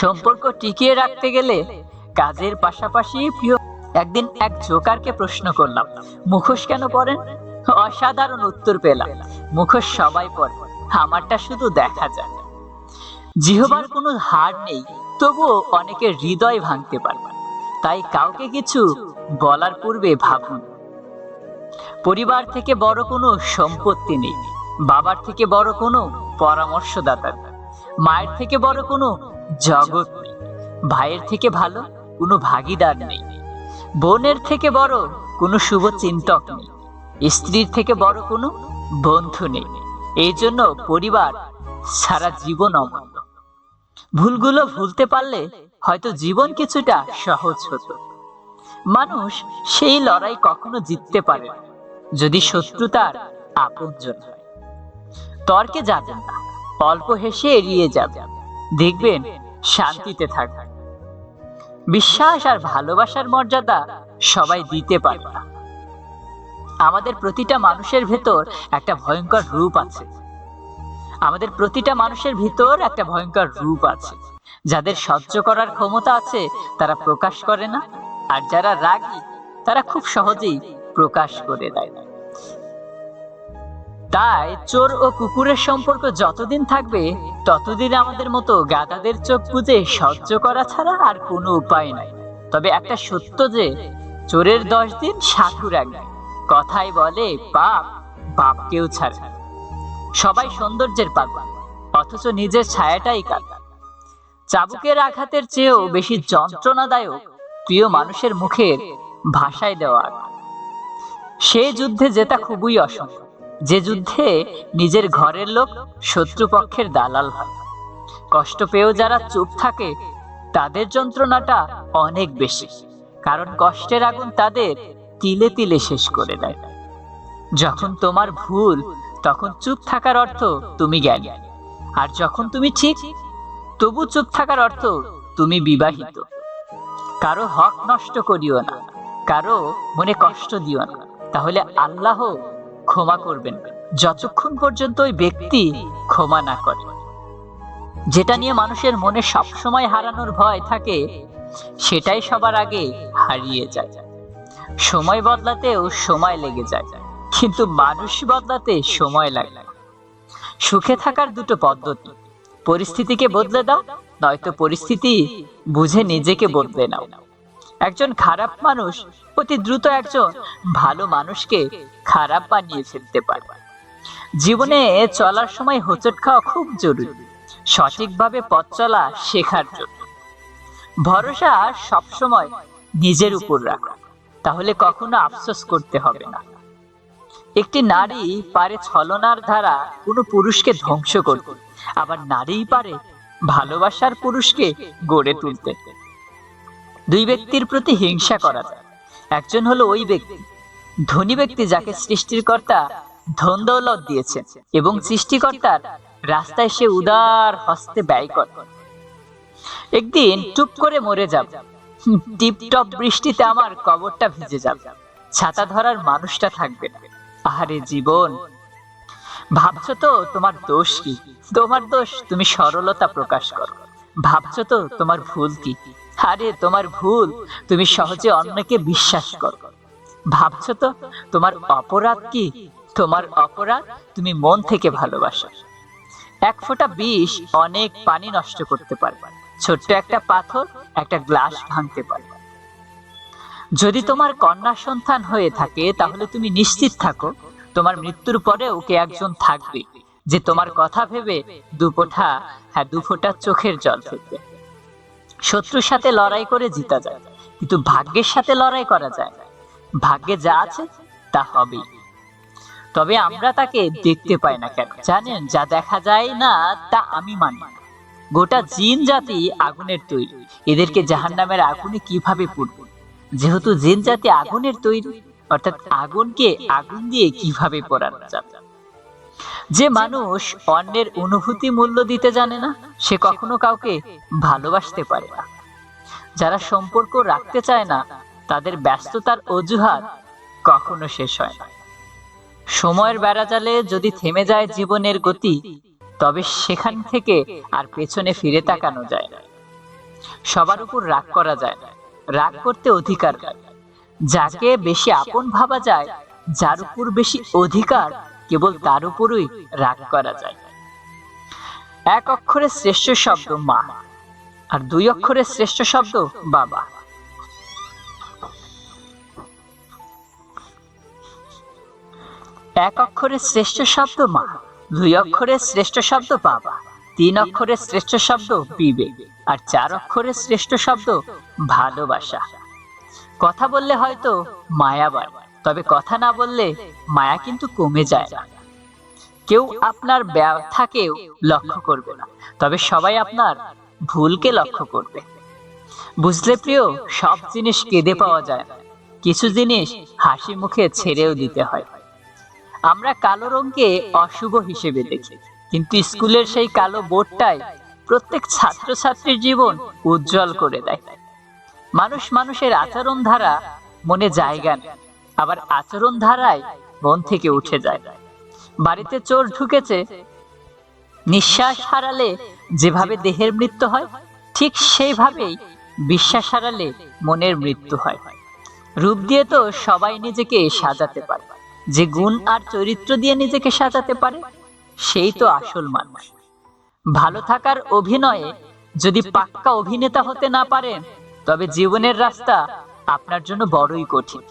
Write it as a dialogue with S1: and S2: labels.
S1: সম্পর্ক টিকিয়ে রাখতে গেলে কাজের পাশাপাশি প্রিয় একদিন এক জোকারকে প্রশ্ন করলাম, মুখোশ কেন পরেন? অসাধারণ উত্তর পেলাম। মুখোশ সবাই পরে, আমারটা শুধু দেখা যায়। জিহবার কোনো হার নেই, তবুও অনেকে হৃদয় ভাঙতে পারবে, তাই কাউকে কিছু বলার পূর্বে ভাবুন। পরিবার থেকে বড় কোনো সম্পত্তি নেই, বাবার থেকে বড় কোনো পরামর্শদাতা মায়ের থেকে বড় কোনো জগৎ ভাইয়ের থেকে ভালো, কোনো ভাগিদার নেই। বোনের থেকে বড়, কোনো শুভ চিন্তক নেই। স্ত্রীর থেকে বড়, কোনো বন্ধু নেই। এই জন্য পরিবার সারা জীবন অমূল্য। ভুলগুলো ভুলতে পারলে হয়তো জীবন কিছুটা সহজ হতো। মানুষ সেই লড়াই কখনো জিততে পারে যদি শত্রুতার আপনজন হয়। তর্কে যাবেন না, অল্প হেসে এড়িয়ে যাবেন। দেখবেন, শান্তিতে থাকবে বিশ্বাস আর ভালোবাসার মর্যাদা সবাই দিতে পারে। না আমাদের প্রতিটা মানুষের ভেতর একটা ভয়ঙ্কর রূপ আছে। আমাদের প্রতিটা মানুষের ভিতর একটা ভয়ঙ্কর রূপ আছে। যাদের সহ্য করার ক্ষমতা আছে, তারা প্রকাশ করে না। আর যারা রাগী, তারা খুব সহজেই প্রকাশ করে দেয় তাই চোর ও কুকুরের সম্পর্ক যতদিন থাকবে, ততদিন আমাদের মতো গাদাদের চোখ বুঝে সহ্য করা ছাড়া আর কোনো উপায় নাই। তবে একটা সত্য যে, চোরের দশ দিন সাধুর একদিন কথাই বলে, পাপ বাপ কেউ ছাড়ে সবাই সৌন্দর্যের পাগল, অথচ নিজের ছায়াটাই কাঁদা চাবুকের আঘাতের চেয়েও বেশি যন্ত্রণাদায়ক, প্রিয় মানুষের মুখের ভাষায় দেওয়া। সে যুদ্ধে জেতা খুবই অসম্ভব। যে যুদ্ধে নিজের ঘরের লোক শত্রুপক্ষের দালাল হয়। কষ্ট পেয়েও যারা চুপ থাকে, তাদের যন্ত্রণাটা অনেক বেশি, কারণ কষ্টের আগুন তাদের তিলে তিলে শেষ করে দেয়। যখন তোমার ভুল, তখন চুপ থাকার অর্থ তুমি জ্ঞানী, আর যখন তুমি ঠিক, তবু চুপ থাকার অর্থ তুমি বিবাহিত। কারও হক নষ্ট করিও না, কারও মনে কষ্ট দিও না, তাহলে আল্লাহ ক্ষমা করবেন। যতক্ষণ পর্যন্ত ওই ব্যক্তি ক্ষমা না করে। যেটা নিয়ে মানুষের মনে সবসময় হারানোর ভয় থাকে, সেটাই সবার আগে হারিয়ে যায়। সময় বদলাতেও সময় লেগে যায়, কিন্তু মানুষ বদলাতে সময় লাগে। সুখে থাকার দুটো পদ্ধতি, পরিস্থিতিকে বদলে দাও, নয়তো পরিস্থিতি বুঝে নিজেকে বদলে নাও। একজন খারাপ মানুষ অতি দ্রুত একজন ভালো মানুষকে খারাপ বানিয়ে ফেলতে পারে। জীবনে চলার সময় হোঁচট খাওয়া খুব জরুরি। সঠিকভাবে পথ চলা শেখার জন্য। ভরসা সবসময় নিজের উপর রাখো। তাহলে কখনো আফসোস করতে হবে না। একটি নারী পারে ছলনার ধারা কোনো পুরুষকে ধ্বংস করতে। আবার নারীই পারে ভালোবাসার পুরুষকে গড়ে তুলতে। দুই ব্যক্তির প্রতি হিংসা করা। একজন হলো ওই ব্যক্তি। ধনী ব্যক্তি যাকে সৃষ্টিকর্তা ধন দৌলত দিয়েছেন এবং সৃষ্টিকর্তার রাস্তায় সে উদার হস্তে ব্যয় করে। একদিন টুপ করে মরে যাব। টিপটপ বৃষ্টিতে আমার কবরটা ভিজে যাবে। ছাতা ধরার মানুষটা থাকবে আহারে জীবন! ভাবছ তো তোমার দোষ কি? তোমার দোষ তুমি সরলতা প্রকাশ করো। ভাবছ তো তোমার ভুল কি? আরে তোমার ভুল, তুমি সহজে অন্যকে বিশ্বাস করো। ভাবছ তো, তোমার অপরাধ কি? তোমার অপরাধ তুমি মন থেকে ভালোবাসো। এক ফোঁটা বিষ অনেক পানি নষ্ট করতে পারবে ছোট্ট একটা পাথর একটা গ্লাস ভাঙতে পারবে যদি তোমার কন্যা সন্তান হয়ে থাকে, তাহলে তুমি নিশ্চিত থাকো, তোমার মৃত্যুর পরে ওকে একজন থাকবে, যে তোমার কথা ভেবে দুপোঠা হ্যাঁ দুফোঁটা চোখের জল ফেলবে। শত্রুর সাথে লড়াই করে জিতা যায়, কিন্তু ভাগ্যের সাথে লড়াই করা যায়। ভাগ্যে যা আছে, তা হবেই। তবে আমরা তাকে দেখতে পাই না কেন? জানেন, যা দেখা যায় না, তা আমি মানি গোটা জিন জাতি আগুনের তৈরি। এদেরকে জাহান্নামের আগুনে কীভাবে পুড়ব? যেহেতু জিন জাতি আগুনের তৈরি, অর্থাৎ আগুনকে আগুন দিয়ে কীভাবে পোড়ানো যাবে? যে মানুষ অন্যের অনুভূতি মূল্য দিতে জানে না, সে কখনো কাউকে ভালোবাসতে পারে না। যারা সম্পর্ক রাখতে চায় না, তাদের ব্যস্ততার অজুহাত কখনো শেষ হয় না। সময়ের বেড়াজালে যদি থেমে যায় জীবনের গতি, তবে সেখান থেকে আর পেছনে ফিরে তাকানো যায় না। সবার উপর রাগ করা যায় না। রাগ করতে অধিকার যাকে বেশি আপন ভাবা যায়, যার উপর বেশি অধিকার কেবল তার উপরই রাগ করা যায়। এক অক্ষরের শ্রেষ্ঠ শব্দ মা, আর দুই অক্ষরের শ্রেষ্ঠ শব্দ বাবা। এক অক্ষরের শ্রেষ্ঠ শব্দ মা, দুই অক্ষরের শ্রেষ্ঠ শব্দ বাবা, তিন অক্ষরের শ্রেষ্ঠ শব্দ বিবেক, আর চার অক্ষরের শ্রেষ্ঠ শব্দ ভালোবাসা। কথা বললে হয়তো মায়া বাড়ে তবে কথা না বললে মায়া কিন্তু কমে যায় না। কেউ আপনার ব্যথাকেও লক্ষ্য করবে না। তবে সবাই আপনার ভুলকে লক্ষ্য করবে। বুঝলে প্রিয়, সব জিনিস কেঁদে পাওয়া যায় না। কিছু জিনিস হাসি মুখে ছেড়েও দিতে হয়। আমরা কালো রঙকে অশুভ হিসেবে দেখি। কিন্তু স্কুলের সেই কালো বোর্ডটাই প্রত্যেক ছাত্রছাত্রীর জীবন উজ্জ্বল করে দেয়। মানুষ মানুষের আচরণ ধারা মনে জায়গা নেয় আবার আচরণ ধারায় মন থেকে উঠে যায়। বাড়িতে চোর ঢুকেছে, নিঃশ্বাস হারালে যেভাবে দেহের মৃত্যু হয়, ঠিক সেইভাবেই বিশ্বাস হারালে মনের মৃত্যু হয়। রূপ দিয়ে তো সবাই নিজেকে সাজাতে পারে। যে গুণ আর চরিত্র দিয়ে নিজেকে সাজাতে পারে, সেই তো আসল মানুষ। ভালো থাকার অভিনয়ে যদি পাক্কা অভিনেতা হতে না পারেন, তবে জীবনের রাস্তা আপনার জন্য বড়ই কঠিন।